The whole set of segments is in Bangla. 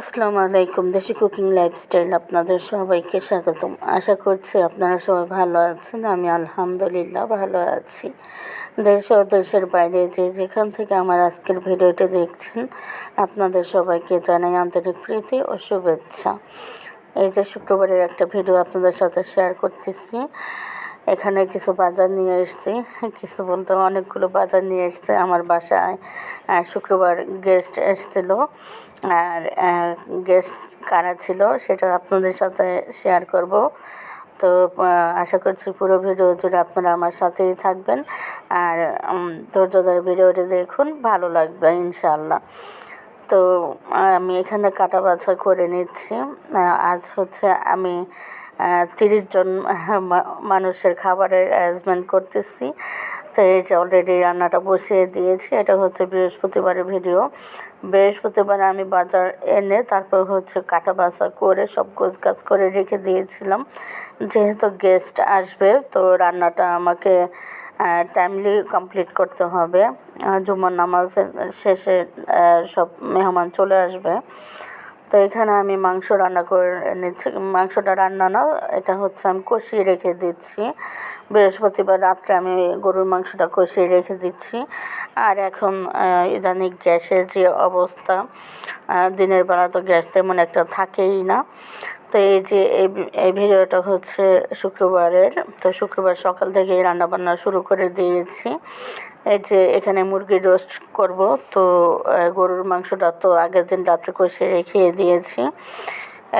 আসসালামু আলাইকুম, দেশি কুকিং লাইফস্টাইল আপনাদের সবাইকে স্বাগতম। আশা করছি আপনারা সবাই ভালো আছেন, আমি আলহামদুলিল্লাহ ভালো আছি। দেশ ও দেশের বাইরে যে যেখান থেকে আমার আজকের ভিডিওটি দেখছেন, আপনাদের সবাইকে জানাই আন্তরিক প্রীতি ও শুভেচ্ছা। এই যে শুক্রবারের একটা ভিডিও আপনাদের সাথে শেয়ার করতেছি। এখানে কিছু বাজার নিয়ে এসেছি। কিছু বলতে অনেকগুলো বাজার নিয়ে এসেছে। আমার বাসায় শুক্রবার গেস্ট এসেছিল। আর গেস্ট কারা ছিল সেটা আপনাদের সাথে শেয়ার করব। তো আশা করছি পুরো ভিডিও জুড়ে আপনারা আমার সাথেই থাকবেন। আর ধৈর্য ধরে ভিডিওটি দেখুন, ভালো লাগবে ইনশাল্লাহ তো, আমি এখানে কাটা বাছা করে নিচ্ছি। আজ হচ্ছে আমি তিরিশ জন মানুষের খাবারের অ্যারেঞ্জমেন্ট করতেছি। তো এই যে অলরেডি রান্নাটা বসিয়ে দিয়েছি, এটা হচ্ছে বৃহস্পতিবারের ভিডিও বৃহস্পতিবার আমি বাজার এনে তারপর হচ্ছে কাটা বাসা করে সব গোছ গাছ করে রেখে দিয়েছিলাম। যেহেতু গেস্ট আসবে, তো রান্নাটা আমাকে টাইমলি কমপ্লিট করতে হবে। জুমার নামাজের শেষে সব মেহমান চলে আসবে। তো এখানে আমি মাংস রান্না করে নিচ্ছি। মাংসটা রান্না না, এটা হচ্ছে আমি কষিয়ে রেখে দিচ্ছি। বৃহস্পতিবার রাত্রে আমি গরুর মাংসটা কষিয়ে রেখে দিচ্ছি। আর এখন ইদানিং গ্যাসের যে অবস্থা দিনের বেলা তো গ্যাস তেমন একটা থাকেই না। তো এই যে এই ভিডিওটা হচ্ছে শুক্রবারের। তো শুক্রবার সকাল থেকেই রান্নাবান্না শুরু করে দিয়েছি। এই যে এখানে মুরগির রোস্ট করব। তো গরুর মাংসটা তো আগের দিন রাত্রে কষে রেখে দিয়েছি।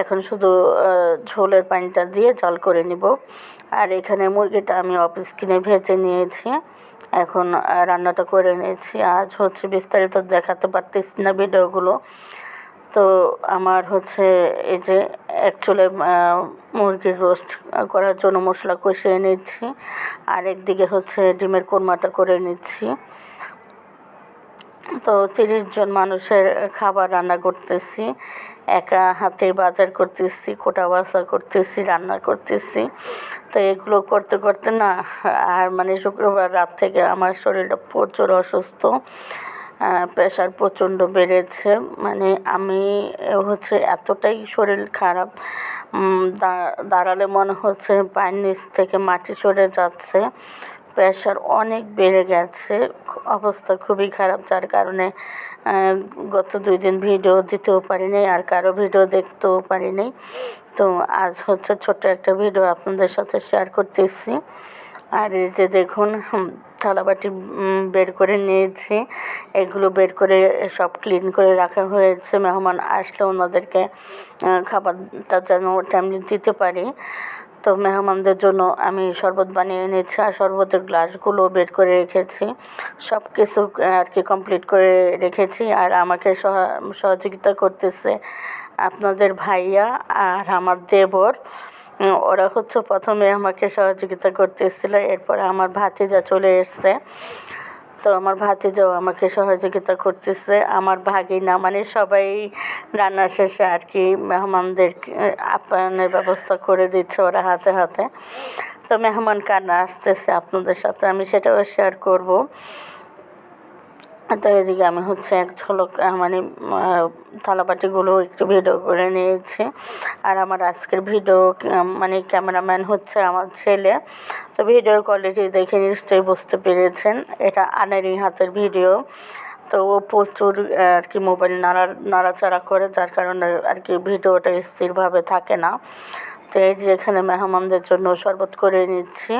এখন শুধু ঝোলের পানিটা দিয়ে জল করে নিব। আর এখানে মুরগিটা আমি অফিস কিনে ভেজে নিয়েছি। এখন রান্নাটা করে নিয়েছি। আজ হচ্ছে বিস্তারিত দেখাতে পারতেছি না ভিডিওগুলো। তো আমার হচ্ছে এই যে অ্যাকচুয়ালি মুরগির রোস্ট করার জন্য মশলা কষিয়ে নিচ্ছি। আর একদিকে হচ্ছে ডিমের কোরমাটা করে নিচ্ছি। তো তিরিশ জন মানুষের খাবার রান্না করতেছি। একা হাতে বাজার করতেছি, কোটা বাসা করতেছি, রান্না করতেছি। তো এগুলো করতে করতে না, আর মানে শুক্রবার রাত থেকে আমার শরীরটা প্রচুর অসুস্থ। প্রেশার প্রচণ্ড বেড়েছে। মানে আমি হচ্ছে এতটাই শরীর খারাপ দাঁড়ালে মনে হচ্ছে পায়ের নিচ থেকে মাটি সরে যাচ্ছে। প্রেশার অনেক বেড়ে গেছে, অবস্থা খুবই খারাপ, যার কারণে গত দুই দিন ভিডিও দিতেও পারিনি, আর কারও ভিডিও দেখতেও পারিনি। তো আজ হচ্ছে ছোট্ট একটা ভিডিও আপনাদের সাথে শেয়ার করতেছি। আর এই যে দেখুন থালাবাটি বের করে নিয়েছি। এগুলো বের করে সব ক্লিন করে রাখা হয়েছে। মেহমান আসলে ওনাদেরকে খাবারটা যেন টাইমলি দিতে পারি। তো মেহমানদের জন্য আমি শরবত বানিয়ে এনেছি আর শরবতের গ্লাসগুলো বের করে রেখেছি। সব কিছু আর কি কমপ্লিট করে রেখেছি আর আমাকে সহ- সহযোগিতা করতেছে আপনাদের ভাইয়া আর আমার দেবর। ওরা হচ্ছে প্রথমে আমাকে সহযোগিতা করতেছিল এরপরে আমার ভাতিজা চলে এসছে। তো আমার ভাতিজাও আমাকে সহযোগিতা করতেছে আমার ভাগিনা মানে সবাই রান্না শেষে আর কি মেহমানদের, আপ্যায়নের ব্যবস্থা করে দিচ্ছে ওরা হাতে হাতে। তো মেহমান কান্না আসতেছে আপনাদের সাথে, আমি সেটাও শেয়ার করব। তো এদিকে আমি হচ্ছে এক ঝলক মানে আহ, থালাবাটিগুলো একটু ভিডিও করে নিয়েছি। আর আমার আজকের ভিডিও মানে ক্যামেরাম্যান হচ্ছে আমার ছেলে। তো ভিডিওর কোয়ালিটি দেখে নিশ্চয়ই বুঝতে পেরেছেন। এটা আনেরই হাতের ভিডিও। তো ও প্রচুর আর কি মোবাইল নাড়া নাড়াচাড়া করে যার কারণে আর কি ভিডিওটা স্থিরভাবে থাকে না। তো এই যে এখানে মেহমানদের জন্য শরবত করে নিচ্ছি।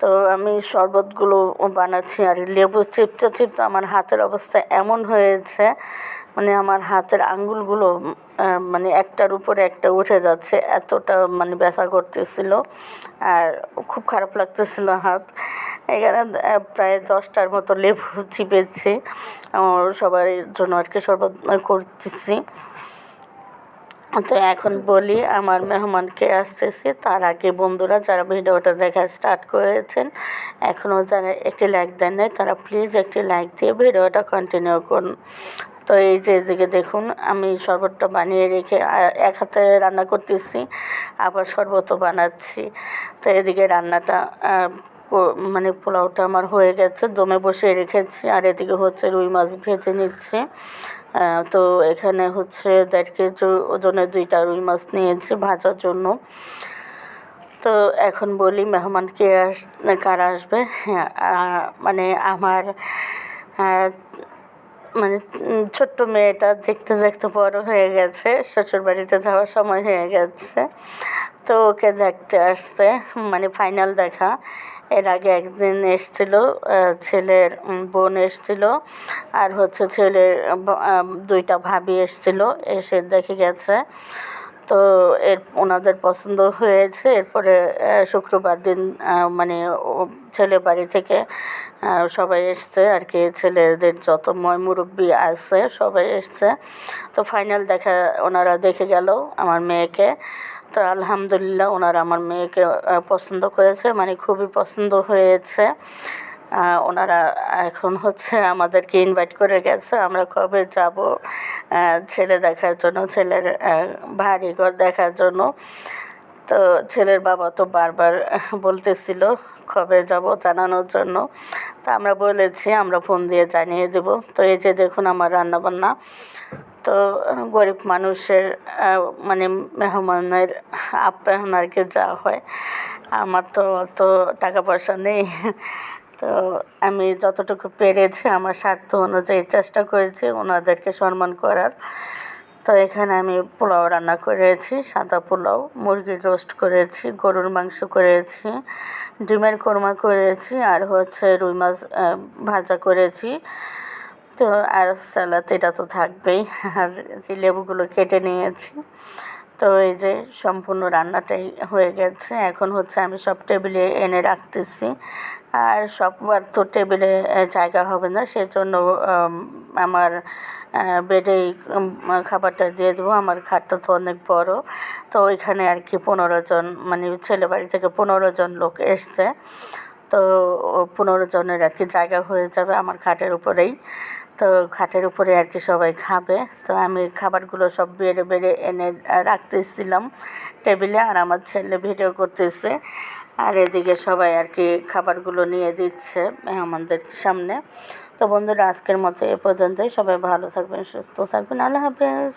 তো আমি শরবতগুলো বানাচ্ছি আর লেবু চিপতে চিপতে আমার হাতের অবস্থা এমন হয়েছে মানে আমার হাতের আঙ্গুলগুলো মানে একটার উপরে একটা উঠে যাচ্ছে, এতটা মানে ব্যথা করতেছিল আর খুব খারাপ লাগতেছিল হাত। এখানে প্রায় দশটার মতো লেবু চিপেছি সবার জন্য আর কি শরবত করতেছি। তো এখন বলি, আমার মেহমানকে আসতেছি। তার আগে বন্ধুরা, যারা ভিডিওটা দেখা স্টার্ট করেছেন এখনও যারা একটি লাইক দেন নাই, তারা প্লিজ একটি লাইক দিয়ে ভিডিওটা কন্টিনিউ করুন। তো এই যে এদিকে দেখুন, আমি শরবতটা বানিয়ে রেখে এক হাতে রান্না করতেছি, আবার শরবতও বানাচ্ছি। তো এদিকে রান্নাটা মানে পোলাওটা আমার হয়ে গেছে, দমে বসিয়ে রেখেছি, আর এদিকে হচ্ছে রুই মাছ ভেজে নিচ্ছি। তো এখানে হচ্ছে দেড় কেজি ওজনের দুইটা রুই মাছ নিয়েছি ভাজার জন্য। তো এখন বলি মেহমান কে আস, কারা আসবে? হ্যাঁ মানে আমার মানে ছোট্ট মেয়েটা দেখতে দেখতে বড় হয়ে গেছে শ্বশুর বাড়িতে যাওয়ার সময় হয়ে গেছে। তো ওকে দেখতে আসছে মানে ফাইনাল দেখা। এর আগে একদিন এসছিল ছেলের বোন এসছিল আর হচ্ছে ছেলের দুইটা ভাবি এসছিল, এসে দেখে গেছে। তো এর, ওনাদের পছন্দ হয়েছে। এরপরে শুক্রবার দিন মানে ছেলে বাড়ি থেকে সবাই এসছে আর কি। ছেলেদের যত ময় মুরব্বী আছে সবাই এসছে। তো ফাইনাল দেখা, ওনারা দেখে গেল আমার মেয়েকে। তো আলহামদুলিল্লাহ ওনারা আমার মেয়েকে পছন্দ করেছে মানে খুবই পছন্দ হয়েছে। ওনারা এখন হচ্ছে আমাদেরকে ইনভাইট করে গেছে, আমরা কবে যাব ছেলে দেখার জন্য, ছেলের ভারী ঘর দেখার জন্য। তো ছেলের বাবা তো বারবার বলতেছিল কবে যাব জানানোর জন্য। তো আমরা বলেছি, আমরা ফোন দিয়ে জানিয়ে দেব। তো এই যে দেখুন আমার রান্নাবান্না। তো গরিব মানুষের মানে মেহমানের আপ্যায়ন আর যা হয়, আমার তো অত টাকা পয়সা নেই। তো আমি যতটুকু পেরেছি আমার স্বার্থ অনুযায়ী চেষ্টা করেছি ওনাদেরকে সম্মান করার। তো এখানে আমি পোলাও রান্না করেছি, সাদা পোলাও মুরগির রোস্ট করেছি, গরুর মাংস করেছি, ডিমের কোরমা করেছি, আর হচ্ছে রুই মাছ ভাজা করেছি। তো আর স্যালাড এটা তো থাকবেই। আর যে লেবুগুলো কেটে নিয়েছি, তো এই যে সম্পূর্ণ রান্নাটাই হয়ে গেছে। এখন হচ্ছে আমি সব টেবিলে এনে রাখতেছি। আর সববার তো টেবিলে জায়গা হবে না, সেজন্য আমার বেডেই খাবারটা দিয়ে দেবো। আমার খাটটা তো অনেক বড়, তো ওইখানে আর কি পনেরো জন মানে ছেলে বাড়ি থেকে পনেরো জন লোক এসছে। তো পনেরো জনের আর কি জায়গা হয়ে যাবে আমার খাটের উপরেই। তো খাটের উপরে আর কি সবাই খাবে। তো আমি খাবারগুলো সব বেড়ে বেড়ে এনে রাখতেছিলাম টেবিলে আর আমার ছেলে ভিডিও করতেছে। আর এদিকে সবাই আর কি খাবারগুলো নিয়ে দিচ্ছে আমাদের সামনে। তো বন্ধুরা, আজকের মতো এ পর্যন্তই। সবাই ভালো থাকবেন, সুস্থ থাকবেন। আল্লাহ হাফেজ।